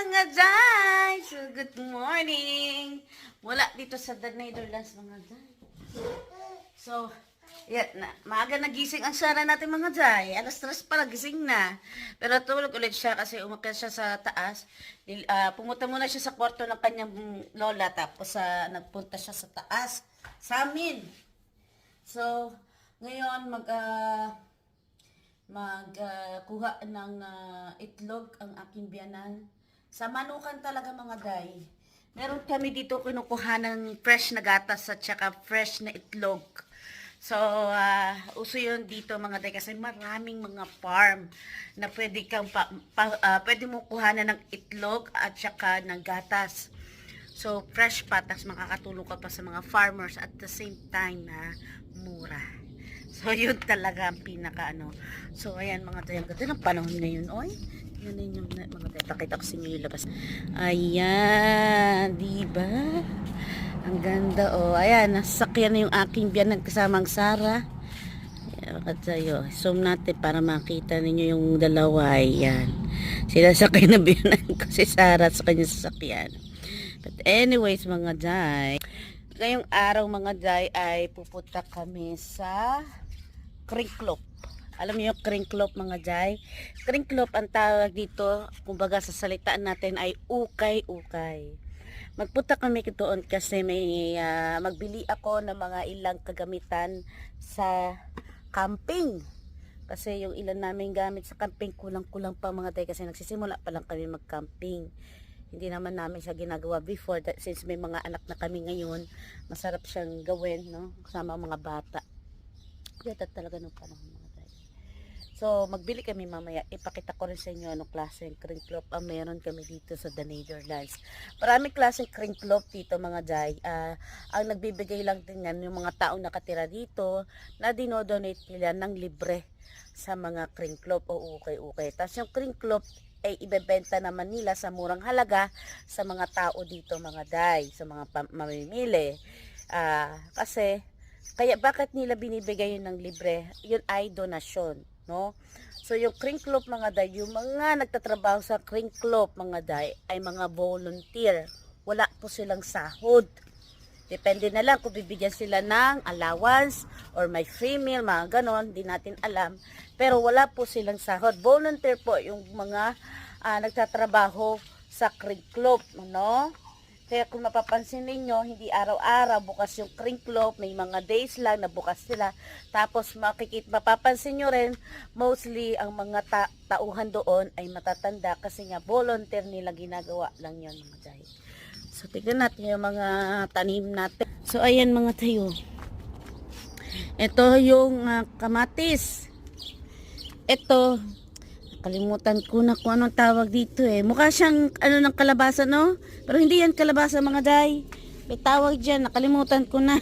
mga day! So, good morning! Mula dito sa The Netherlands mga day. So, yan, na, maaga nagising ang Sarah natin mga day. Alas stress pa nagising na. Pero tulog ulit siya kasi umakyat siya sa taas. Ah, pumunta muna siya sa kwarto ng kanyang lola tapos ah, nagpunta siya sa taas sa amin. So, ngayon mag ah, magkuha ng ah, itlog ang aking biyanan. Sa manukan talaga mga day. Meron kami dito kinukuha ng fresh na gatas at saka fresh na itlog. So, ah, uso yun dito mga day kasi maraming mga farm na pwede kang pa, pa- ah, pwede mo kuhanan ng itlog at saka ng gatas. So, fresh pa, tapos makakatulong ka pa sa mga farmers at the same time na mura. So, yun talaga ang pinaka ano. So, ayan mga tayo. Ang ganda ng panahon ngayon, oy. Yun na yung mga tayo. Pakita ko sa inyo yung labas. Ayan, di ba? Ang ganda, oh. Ayan, nasakyan na yung aking biyanan kasamang Sara. Ayan, tayo. Zoom natin para makita ninyo yung dalawa. Ayan. Sila sakay na biyanan ko si Sara sa kanyang sasakyan. But anyways, mga day, ngayong araw mga day ay pupunta kami sa Krinklop. Alam niyo yung Krinklop mga day? Krinklop ang tawag dito, kumbaga sa salitaan natin ay ukay-ukay. Magpunta kami doon kasi may ah, magbili ako ng mga ilang kagamitan sa camping. Kasi yung ilan namin gamit sa camping kulang-kulang pa mga day kasi nagsisimula pa lang kami mag-camping hindi naman namin siya ginagawa before that since may mga anak na kami ngayon masarap siyang gawin no kasama mga bata ganda talaga nung panahon so magbili kami mamaya. Ipakita ko rin sa inyo anong klase ng krinklop ang meron kami dito sa the Netherlands maraming klaseng krinklop dito mga day Ah, ang nagbibigay lang din yan yung mga taong nakatira dito na dinodonate nila ng libre sa mga krinklop o ukay-ukay tapos yung krinklop ay ibebenta naman nila sa murang halaga sa mga tao dito mga day, sa mga mamimili. Ah, kasi kaya bakit nila binibigay yun ng libre? Yun ay donasyon, no? So yung krinklop mga day, yung mga nagtatrabaho sa krinklop mga day ay mga volunteer. Wala po silang sahod. Depende na lang kung bibigyan sila ng allowance or may free meal, mga ganon, hindi natin alam. Pero wala po silang sahod. Volunteer po yung mga ah, nagtatrabaho sa Crink Club, no? Kaya kung mapapansin ninyo, hindi araw-araw bukas yung Crink Club, may mga days lang na bukas sila. Tapos makikit, mapapansin nyo rin, mostly ang mga ta- tauhan doon ay matatanda kasi nga volunteer nila ginagawa lang yon mga dahil. So, tignan natin yung mga tanim natin. So, ayan mga tayo. Ito yung ah, kamatis. Ito, kalimutan ko na kung anong tawag dito eh. Mukha siyang ano ng kalabasa, no? Pero hindi yan kalabasa mga day. May tawag dyan, nakalimutan ko na.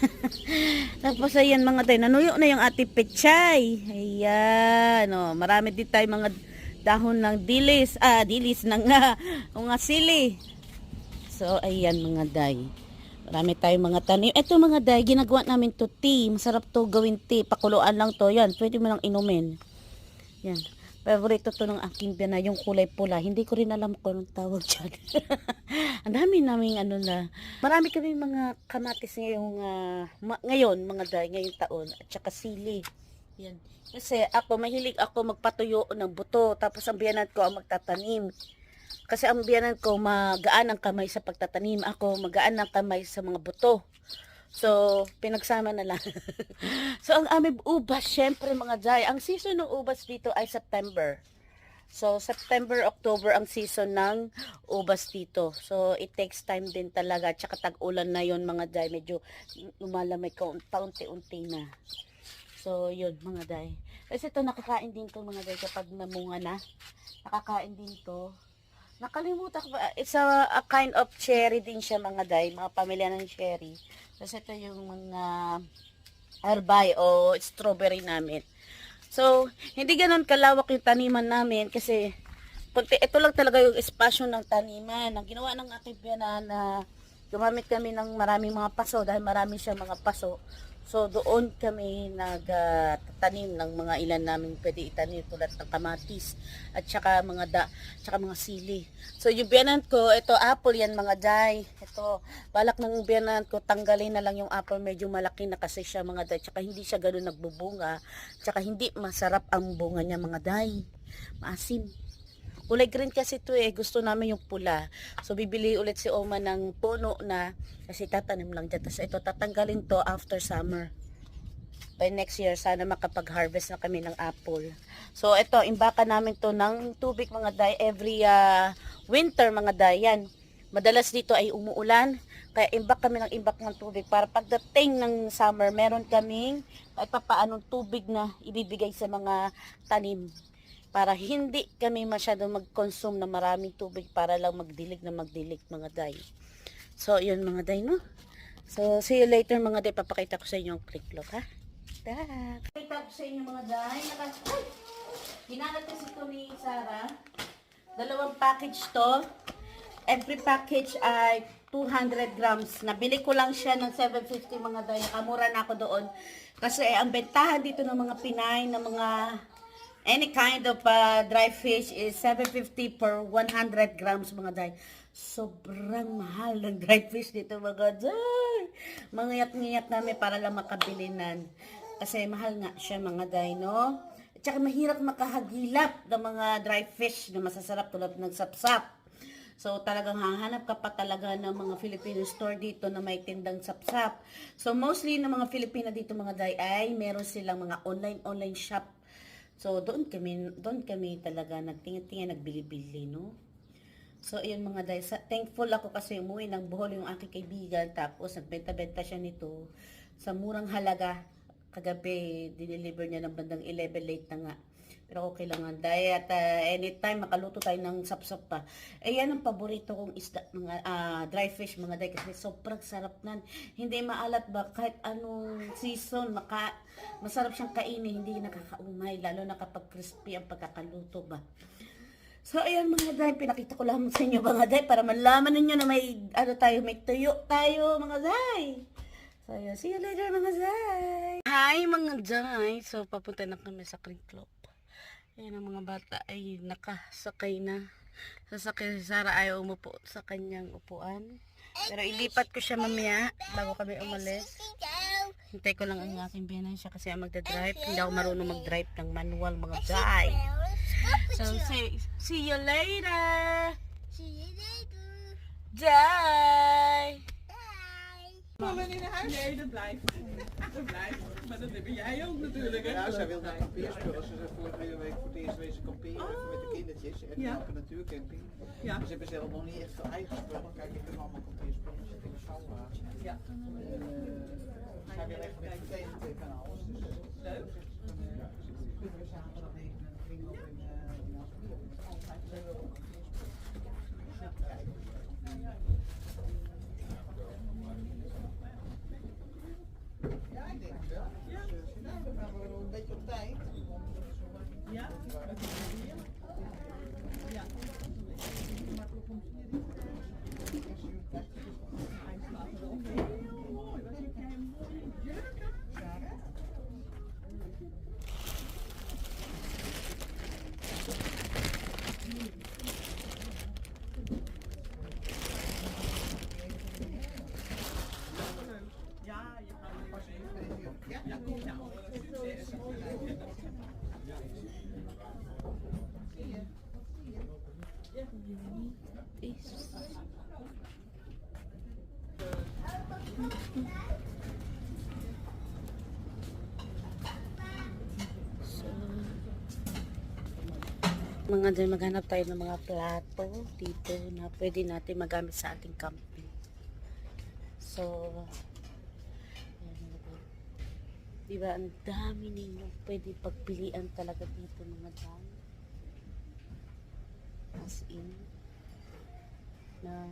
Tapos ayan mga day, nanuyo na yung ati pechay. Ayan, oh, marami din tayo mga dahon ng dilis, ah, dilis ng nga, nga sili. So, ayan mga day. Marami tayong mga tanim. Ito mga day, ginagawa namin to tea. Masarap to gawin tea. Pakuluan lang to. Yan, pwede mo lang inumin. Yan. Favorito to ng aking biyana, yung kulay pula. Hindi ko rin alam kung anong tawag dyan. Ang dami naming ano na. Marami kami mga kamatis ngayong, ah, ma- ngayon, mga day, ngayong taon. At saka sili. Yan. Kasi ako, mahilig ako magpatuyo ng buto. Tapos ang biyanan ko ang magtatanim. Kasi ang biyanan ko magaan ang kamay sa pagtatanim. Ako magaan ang kamay sa mga buto. So, pinagsama na lang. so, ang aming ubas, syempre mga jay, ang season ng ubas dito ay September. So, September, October ang season ng ubas dito. So, it takes time din talaga. Tsaka tag-ulan na yon mga jay. Medyo lumalamay ka paunti-unti na. So, yun mga day. Kasi ito nakakain din to mga day kapag namunga na. Nakakain din to. Nakalimutan ko ba? It's a, a kind of cherry din siya mga day. Mga pamilya ng cherry. Kasi ito yung mga herbay o strawberry namin. So, hindi ganun kalawak yung taniman namin kasi kunti, ito lang talaga yung espasyo ng taniman. Ang ginawa ng aking na gumamit kami ng maraming mga paso dahil marami siya mga paso. So doon kami nagtanim ng mga ilan namin pwede itanim tulad ng kamatis at saka mga da, saka mga sili. So yung biyanan ko, ito apple yan mga day. Ito, balak ng biyanan ko tanggalin na lang yung apple, medyo malaki na kasi siya mga day. Tsaka hindi siya ganoon nagbubunga. Tsaka hindi masarap ang bunga niya mga day. Maasim. Kulay green kasi ito eh. Gusto namin yung pula. So, bibili ulit si Oma ng puno na kasi tatanim lang dyan. Tapos ito, tatanggalin to after summer. By next year, sana makapag-harvest na kami ng apple. So, ito, imbaka namin to ng tubig mga day. Every ah, winter mga day. Yan. Madalas dito ay umuulan. Kaya imbak kami ng imbak ng tubig. Para pagdating ng summer, meron kaming kahit papaanong tubig na ibibigay sa mga tanim para hindi kami masyado mag-consume ng maraming tubig para lang magdilig na magdilig mga day. So, yun mga day, no? So, see you later mga day. Papakita ko sa inyo ang click lock, ha? Tak. Pakita ko sa inyo mga day. Naka... Ay! Ginanat kasi ito ni Sarah. Dalawang package to. Every package ay 200 grams. Nabili ko lang siya ng 750 mga day. Nakamura na ako doon. Kasi eh, ang bentahan dito ng mga Pinay, ng mga any kind of uh, dry fish is 750 per 100 grams mga day. Sobrang mahal ng dry fish dito mga day. Mangiyat-ngiyat namin para lang makabilinan. Kasi mahal nga siya mga day, no? At saka mahirap makahagilap ng mga dry fish na masasarap tulad ng sapsap. So talagang hahanap ka pa talaga ng mga Filipino store dito na may tindang sapsap. So mostly ng mga Filipina dito mga day ay meron silang mga online online shop So, doon kami, doon kami talaga nagtingin-tingin, nagbili-bili, no? So, ayun mga sa, thankful ako kasi umuwi ng Bohol yung aking kaibigan, tapos nagbenta-benta siya nito sa murang halaga. Kagabi, dineliver niya ng bandang 11 late na nga. Pero okay lang ang at uh, anytime makaluto tayo ng sapsap pa. Eh yan ang paborito kong isda, mga ah, dry fish mga day kasi sobrang sarap nan. Hindi maalat ba kahit anong season maka masarap siyang kainin, hindi nakakaumay lalo na kapag crispy ang pagkakaluto ba. So, ayan mga day, pinakita ko lang sa inyo mga day para malaman ninyo na may, ano tayo, may tuyo tayo mga day. So, ayan, see you later mga day. Hi mga day. So, papunta na kami sa Creek Club. Ayan ang mga bata ay nakasakay na. Sasakay si Sarah ayaw umupo sa kanyang upuan. Pero ilipat ko siya mamaya bago kami umalis. Hintay ko lang ang aking biyanan siya kasi ang magdadrive. Hindi ako marunong mag-drive ng manual mga day. So, see, see you later! Day! Mama in huis? Nee, dat blijft. Dat blijft. Maar dat heb jij ook natuurlijk. Hè? Ja, zij wil naar kampeerspullen. Ze is vorige week voor het eerst wezen kamperen met de kindertjes. En Ja. op een natuurcamping. Ja. Ze hebben zelf nog niet echt veel eigen spullen. Kijk, ik heb allemaal kampeerspullen zitten in de. Ja. En eh, zij wil echt met vervelend tegen alles. Dus Leuk. ja, dus kunnen we zaterdag even een kringloop in, eh in Amsterdam. Mga din maghanap tayo ng mga plato dito na pwede natin magamit sa ating camping. So. Diba, ang dami ninyo pwede pagpilian talaga dito mga dami. As in, na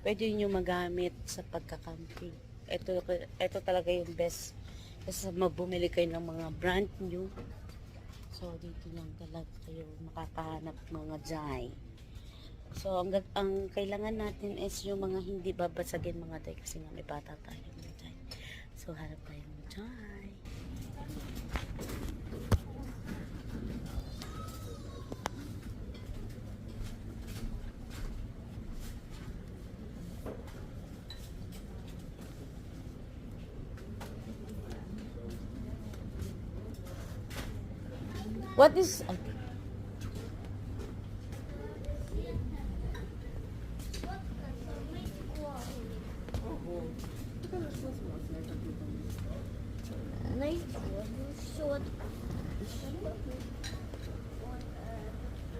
pwede nyo magamit sa pagkakamping. Ito, ito talaga yung best. Kasi mabumili kayo ng mga brand new. So, dito lang talaga kayo makakahanap mga jay. So, ang, ang kailangan natin is yung mga hindi babasagin mga day kasi nga may bata tayo mga day. So, hanap tayo ng Jai. What is...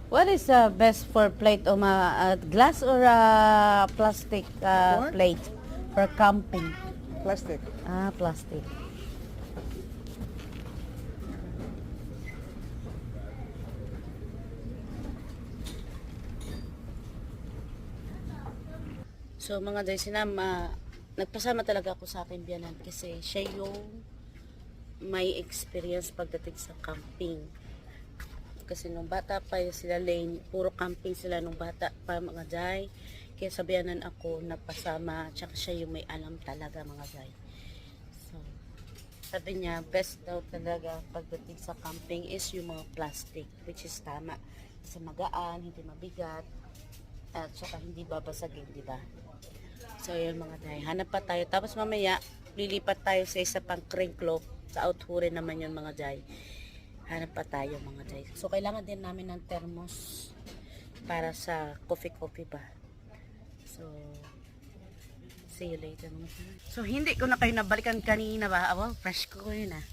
What is the best for plate o ma uh, glass or uh, plastic uh, plate for camping? Plastic. Ah, plastic. So mga day sinama, nagpasama talaga ako sa akin biyanan kasi siya yung may experience pagdating sa camping. Kasi nung bata pa sila Lane, puro camping sila nung bata pa mga day. Kaya sabihanan ako napasama, tsaka siya yung may alam talaga mga day. So, sabi niya, best daw talaga pagdating sa camping is yung mga plastic, which is tama. Kasi magaan, hindi mabigat, at saka hindi babasagin, di ba? So, yun mga day. Hanap pa tayo. Tapos mamaya, lilipat tayo sa isa pang crinklo. Sa outhure naman yun mga day. Hanap pa tayo mga day. So, kailangan din namin ng thermos para sa coffee-coffee ba. So, see you later mga day. So, hindi ko na kayo nabalikan kanina ba? Wow, fresh ko yun ah.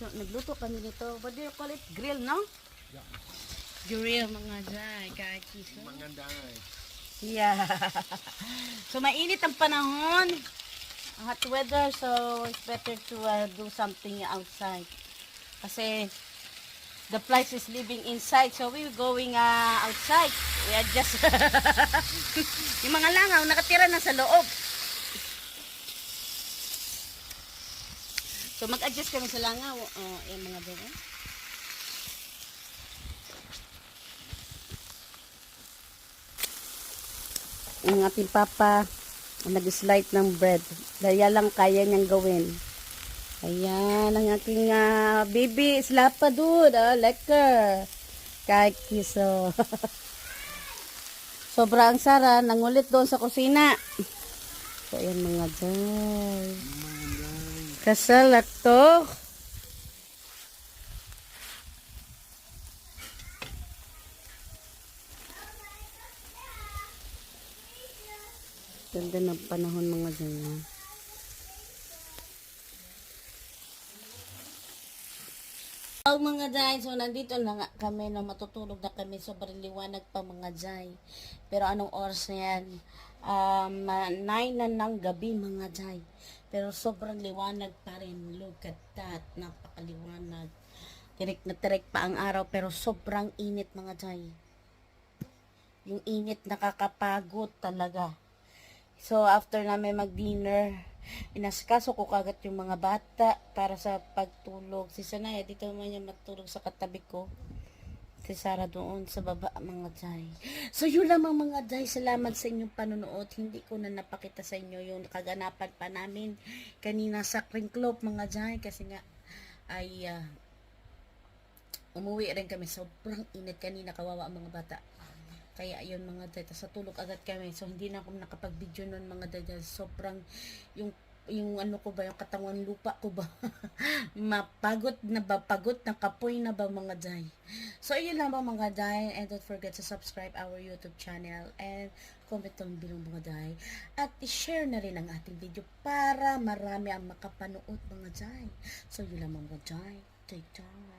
So, nagluto kami nito. What do you call it? Grill, no? Grill mga day. Kaki. So, Yeah. so mainit ang panahon. Hot weather, so it's better to uh, do something outside. Kasi the flies is living inside, so we're going uh, outside. We are just yung mga langaw nakatira na sa loob. So mag-adjust kami sa langaw. Oh, yung mga eh. ang ating papa nag-slide ng bread. Daya lang kaya niyang gawin. Ayan, ang aking ah, baby slapa dude. Oh, lekker. Kahit kiso. Sobrang sara. Nangulit doon sa kusina. So, ayan mga day. Kasalak to. Ganda ng panahon mga ganyan. Oh, mga Jai, so nandito na nga kami na matutulog na kami sobrang liwanag pa mga Jai. Pero anong oras na yan? Um, 9 na ng gabi mga Jai. Pero sobrang liwanag pa rin. Look at that. Napakaliwanag. Tirik na tirik pa ang araw pero sobrang init mga Jai. Yung init nakakapagod talaga. So, after namin mag-dinner, inasikaso ko kagad yung mga bata para sa pagtulog. Si Sanaya, dito naman niya matulog sa katabi ko. Si Sarah doon sa baba, mga Jai. So, yun lamang mga Jai. Salamat sa inyong panonood. Hindi ko na napakita sa inyo yung kaganapan pa namin kanina sa Krinklop, mga Jai. Kasi nga, ay ah, umuwi rin kami. Sobrang init kanina, kawawa ang mga bata. Kaya yun mga dad, sa tulog agad kami. So hindi na ako nakapag-video nun mga dad. Sobrang yung yung ano ko ba, yung katawan lupa ko ba, mapagod na ba, pagod na kapoy na ba mga day. So, ayun lang mga day, and don't forget to subscribe our YouTube channel, and comment ang bilong mga day, at i-share na rin ang ating video para marami ang makapanood mga day. So, yun lang mga day, take time.